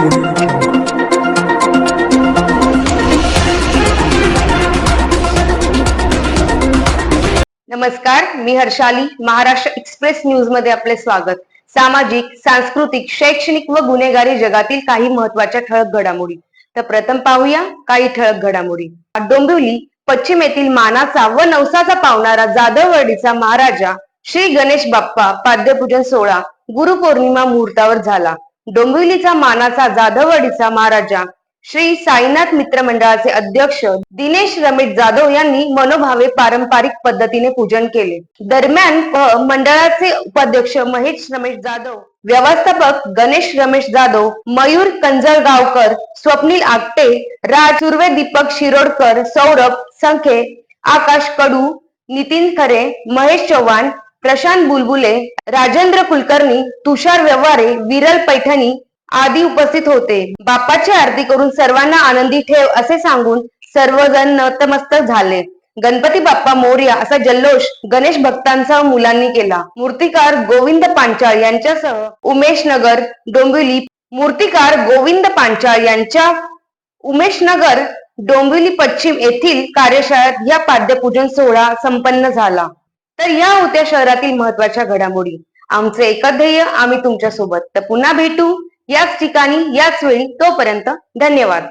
नमस्कार मी हर्षाली महाराष्ट्र एक्सप्रेस न्यूजमध्ये आपले स्वागत. सामाजिक सांस्कृतिक शैक्षणिक व गुन्हेगारी जगातील काही महत्त्वाच्या ठळक घडामोडी. तर प्रथम पाहूया काही ठळक घडामोडी. डोंबिवली पश्चिम येथील मानाचा व नवसाचा पावणारा जाधववाडीचा महाराजा श्री गणेश बाप्पा पाद्यपूजन सोहळा गुरुपौर्णिमा मुहूर्तावर झाला. डोंबिवलीचा मानाचा जाधववाडीचा महाराजा श्री साईनाथ मित्र मंडळाचे अध्यक्ष दिनेश रमेश जाधव यांनी मनोभावे पारंपरिक पद्धतीने पूजन केले. दरम्यान मंडळाचे उपाध्यक्ष महेश रमेश जाधव व्यवस्थापक गणेश रमेश जाधव मयूर कंजळगावकर स्वप्नील आपटे राज सुर्वे दीपक शिरोडकर सौरभ संखे आकाश कडू नितीन खरे महेश चव्हाण प्रशांत बुलबुले राजेंद्र कुलकर्णी तुषार व्यवहारे विरल पैठणी आदी उपस्थित होते. बाप्पाची आरती करून सर्वांना आनंदी ठेव असे सांगून सर्वजण नतमस्तक झाले. गणपती बाप्पा मोर्या असा जल्लोष गणेश भक्तांचा मुलांनी केला. मूर्तिकार गोविंद पांचाळ यांच्यासह उमेश नगर डोंबिवली मूर्तिकार गोविंद पांचाळ यांच्या उमेश नगर डोंबिवली पश्चिम येथील कार्यशाळेत या पाद्यपूजन सोहळा संपन्न झाला. तर या होत्या शहरातील महत्त्वाच्या घडामोडी. आमचे एकच ध्येय आम्ही तुमच्यासोबत तर पुन्हा भेटू. याच ठिकाणी याच वेळी. तोपर्यंत धन्यवाद.